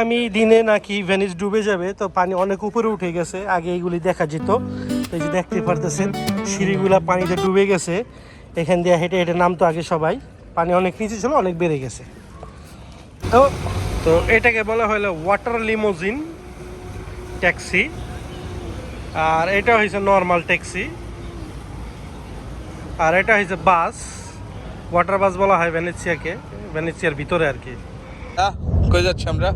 আমি দিনে নাকি ভেনিস ডুবে যাবে, তো পানি অনেক উপরে উঠে গেছে, আগে এইগুলি দেখা যেত। এই যে দেখতে পারতেছেন, সিঁড়িগুলা পানিতে ডুবে গেছে, এখান দিয়ে হেঁটে হেঁটে নামতো আগে সবাই। পানি অনেক নিচে ছিল, অনেক বেড়ে গেছে। তো তো এটাকে বলা হলো ওয়াটার লিমোজিন ট্যাক্সি আর এটা হয়েছে নর্মাল ট্যাক্সি আর এটা হয়েছে বাস ওয়াটার বাস বলা হয় ভেনেসিয়াকে ভেনেসিয়ার ভিতরে আর কি। কই যাচ্ছি আমরা?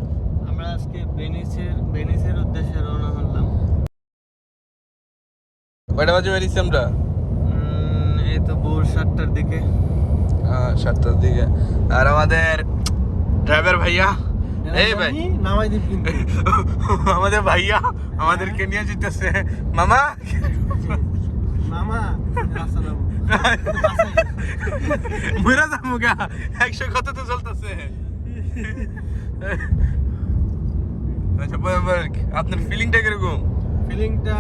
ভেনিসের ভেনিসের উদ্দেশ্যে রওনা হলাম। কয়টা বাজে বেরিয়েছি আমরা? এই তো ভোর সাতটার দিকে। আহ, সাতটার দিকে। আর আমাদের ড্রাইভার ভাইয়া? এই ভাই। নামাই দিন কিন্তু। আমাদের ভাইয়া আমাদেরকে নিয়ে যেতেছে। মামা? মামা রাস্তা মুরা যাব একশো কত তো চলতেছে। আচ্ছা বলেন, আপনার ফিলিংটা কীরকম? ফিলিংটা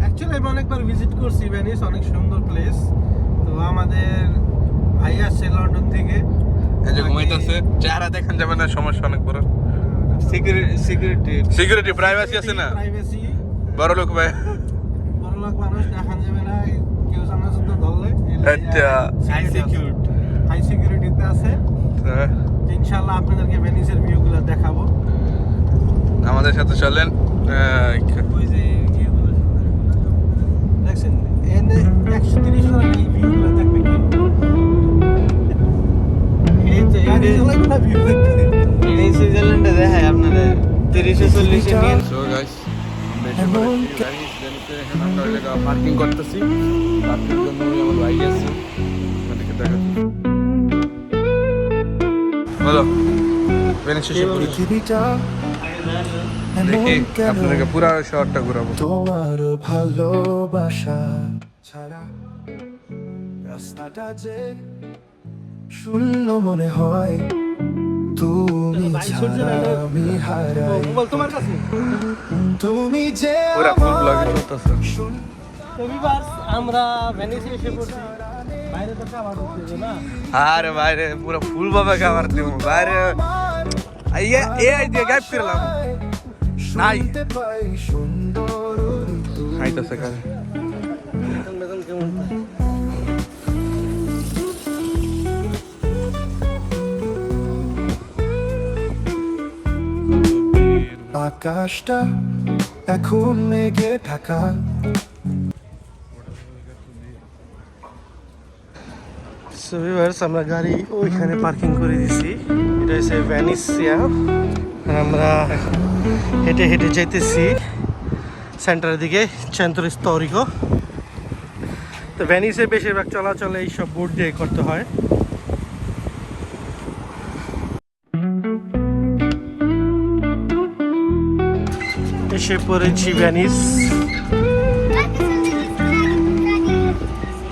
অ্যাকচুয়ালি আমি অনেকবার ভিজিট করছি ভেনিস অনেক সুন্দর প্লেস তো আমাদের ভাই আসছে লন্ডন থেকে। যে ঘুমাইতেছে চেহারা দেখান যাবে না সমস্যা অনেক বড়। সিকিউরিটি প্রাইভেসি আছে না? প্রাইভেসি বড় লোক ভাই। বড় লোক মানুষ দেখান যাবে না কেউ শুধু ধরলে। আচ্ছা। হাই সিকিউরিটি হাই সিকিউরিটিতে আছে। হ্যাঁ, ইনশাআল্লাহ আপনাদেরকে ভেনিসের দেখাবো আমাদের সাথে চলেন সুইজারল্যান্ডে দেখায় তিরিশে চল্লিশে নিয়ে পার্কিং করতেছি। পার্কিং জন্য আমার আছে। দেখাচ্ছি। বলো পৃথিবীটা দেখি আপনাদেরকে পুরো শহরটা ঘুরাবো। তোমার ভালোবাসা ছাড়া রাস্তাটা যে শূন্য মনে হয় তুমি ছাড়া আমি হারাই। তোমার কাছে। তুমি যে আমার ভেনিসে এসে পড়ছি। বাইরে তো খাবার হচ্ছে না। আরে বাইরে পুরো ফুল ভাবে খাবার দেবো। বাইরে ইয়ে এ দিয়ে গাইব করলাম। নাই। খাইতেছে কাজে আকাশটা এখন মেঘে ঢাকা। সো ভিউয়ার্স আমরা গাড়ি ওইখানে পার্কিং করে দিছি। এটা হচ্ছে ভ্যানিসিয়া আমরা হেঁটে হেঁটে যাইতেছি সেন্টারের দিকে চেন্ট্রো স্তরিকো তো ভ্যানিসে বেশিরভাগ চলাচল এইসব বোর্ড দিয়ে করতে হয়। এসে পড়েছি ভ্যানিস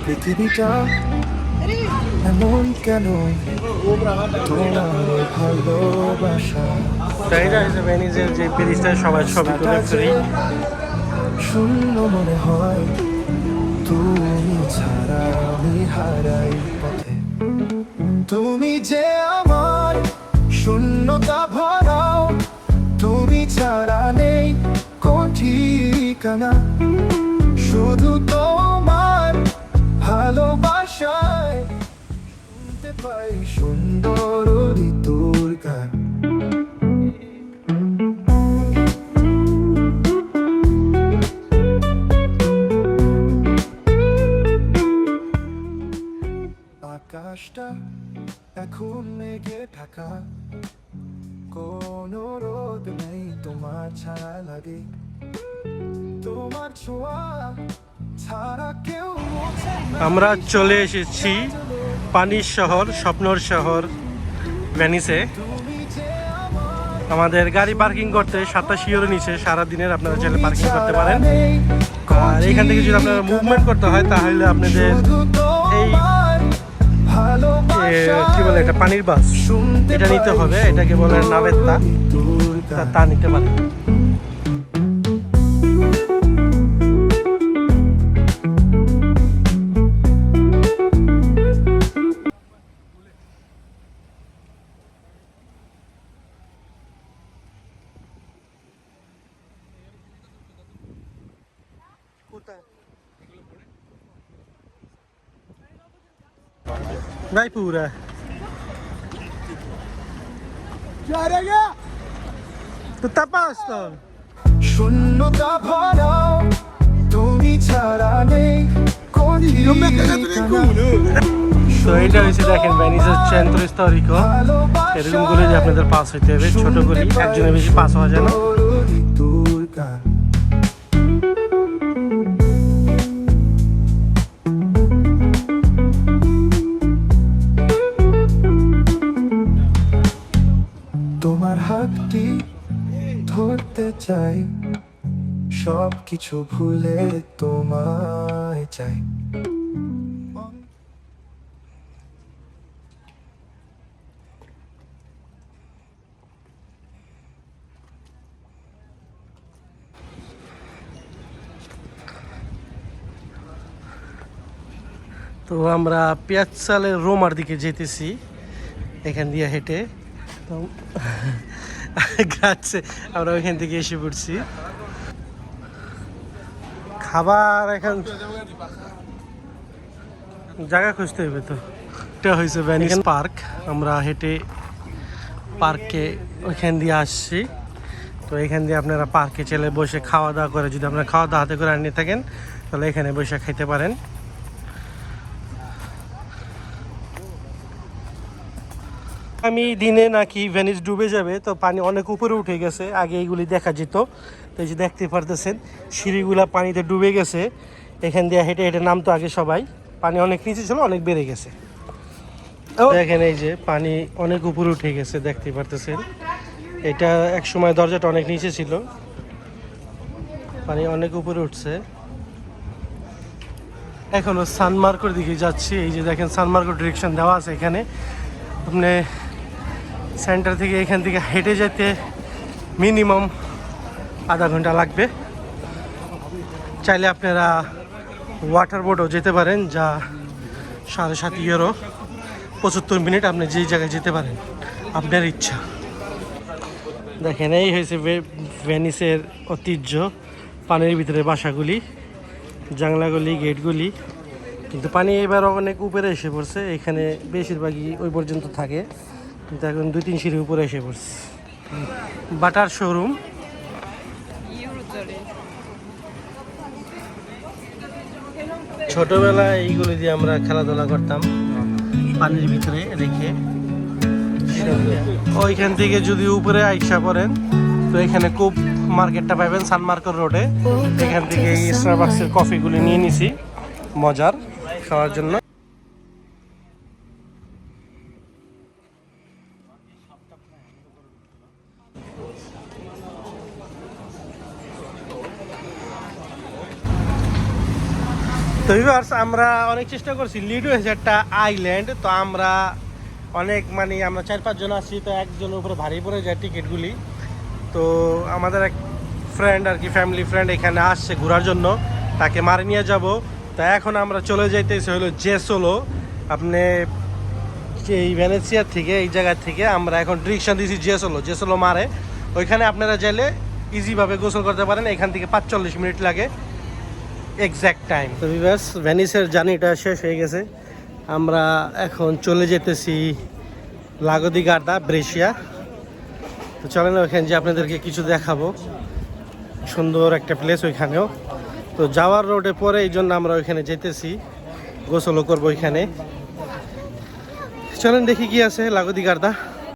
পৃথিবীটা এমন কেন? তোমার ভালোবাসা। যে সবাই ছবি তুলে ফ্রি শূন্য মনে হয় তুমি ছাড়া আমি হারাই পথে। তুমি যে আমার শূন্যতা ভরাও তুমি ছাড়া নেই কোন ঠিকানা শুধু তোমার ভালোবাসায় শুনতে পাই সুন্দর ঋতুর আকাশটা এখন মেঘে ঢাকা। কোনো রোদ নেই, তোমার লাগে। তোমার ছোঁয়া ছাড়া কেউ আমরা চলে এসেছি পানির শহর, স্বপ্নর শহর ভ্যানিসে আমাদের গাড়ি পার্কিং করতে সাতাশ ইউরো নিচে সারাদিনের আপনারা চাইলে পার্কিং করতে পারেন। আর এখান থেকে যদি আপনারা মুভমেন্ট করতে হয়, তাহলে আপনাদের এই কি বলে এটা, পানির বাস এটা নিতে হবে, এটাকে বলে নাবেত্তা। তা নিতে পারেন। Vai pure. Tutto a posto? শূন্যতা ভরাও তুমি ছাড়া নেই কোন তো এটা হচ্ছে দেখেন ভ্যানিসের চেন্ট্রো স্টোরিকো এরকম গুলি যে আপনাদের পাস হইতে হবে ছোট গুলি একজনের বেশি পাস হওয়া যায় না ধরতে চাই সব কিছু ভুলে তোমায় চাই। তো আমরা পিয়াচ্চালের রোমার দিকে যেতেছি, এখান দিয়ে হেঁটে। তো গাছে আমরা ওইখান থেকে এসে পড়ছি। খাবার এখন জায়গা খুঁজতে হবে তো। এটা হয়েছে ভ্যানিস পার্ক আমরা হেঁটে পার্কে ওইখান দিয়ে আসছি। তো এখান দিয়ে আপনারা পার্কে চলে বসে খাওয়া দাওয়া করে যদি আপনারা খাওয়া দাওয়া হাতে করে আনিয়ে থাকেন, তাহলে এখানে বসে খেতে পারেন। আমি দিনে নাকি ভেনিস ডুবে যাবে, তো পানি অনেক উপরে উঠে গেছে, আগে এইগুলি দেখা যেত। তো এই যে দেখতে পারতেছেন, সিঁড়িগুলা পানিতে ডুবে গেছে, এখান দিয়ে হেঁটে হেঁটে নামতো আগে সবাই। পানি অনেক নিচে ছিল, অনেক বেড়ে গেছে। দেখেন এই যে পানি অনেক উপরে উঠে গেছে, দেখতে পারতেছেন। এটা এক সময় দরজাটা অনেক নিচে ছিল। পানি অনেক উপরে উঠছে। এখনও সানমার্কের দিকে যাচ্ছি, এই যে দেখেন সানমার্কের ডিরেকশন দেওয়া আছে এখানে। আপনি সেন্টার থেকে এখান থেকে হেঁটে যেতে মিনিমাম আধা ঘণ্টা লাগবে। চাইলে আপনারা ওয়াটার বোর্ডও যেতে পারেন, যা সাড়ে সাত ইউরো পঁচাত্তর মিনিট আপনি যেই জায়গায় যেতে পারেন, আপনার ইচ্ছা। দেখেন, এই হয়েছে ভেনিসের ঐতিহ্য, পানির ভিতরে বাসাগুলি, জানলাগুলি, গেটগুলি। কিন্তু পানি এবার অনেক উপরে এসে পড়ছে, এখানে বেশিরভাগই ওই পর্যন্ত থাকে। এখন দুই তিন সিঁড়ি উপরে এসে পড়ছে। বাটার শোরুম। ছোটবেলায় এইগুলো দিয়ে আমরা খেলাধুলা করতাম। পানির ভিতরে রেখে। ওইখান থেকে যদি উপরে আইসা পড়েন, তো এখানে খুব মার্কেটটা পাবেন সানমার্কেট রোডে। এখান থেকে স্টারবাক্সের কফিগুলি নিয়ে নিছি। মজার, খাওয়ার জন্য। ভিউয়ার্স আমরা অনেক চেষ্টা করছি লিডু হয়েছে একটা আইল্যান্ড তো আমরা অনেক মানে আমরা চার পাঁচজন আছি, তো একজনের উপরে ভারী পড়ে যায় টিকিটগুলি। তো আমাদের এক ফ্রেন্ড আর কি ফ্যামিলি ফ্রেন্ড এখানে আসছে ঘোরার জন্য, তাকে মারে নিয়ে যাব। তো এখন আমরা চলে যাইতেছি হলো জেসোলো আপনি এই ভেনেসিয়ার থেকে, এই জায়গা থেকে আমরা এখন ডিরেকশন দিয়েছি জেসোলো জেসোলো মারে। ওইখানে আপনারা চাইলে ইজিভাবে গোসল করতে পারেন, এখান থেকে পাঁচচল্লিশ মিনিট লাগে। এক্স্যাক্ট টাইম তো বিবাস ভ্যানিসের জার্নিটা শেষ হয়ে গেছে। আমরা এখন চলে যেতেছি লাগদি গার্দা ব্রেশিয়া তো চলেন ওইখানে যে আপনাদেরকে কিছু দেখাবো। সুন্দর একটা প্লেস ওইখানেও। তো যাওয়ার রোডে পরে এই জন্য আমরা ওইখানে যেতেছি। গোসলও করব ওইখানে। চলেন দেখি কি আছে লাগদি গার্দা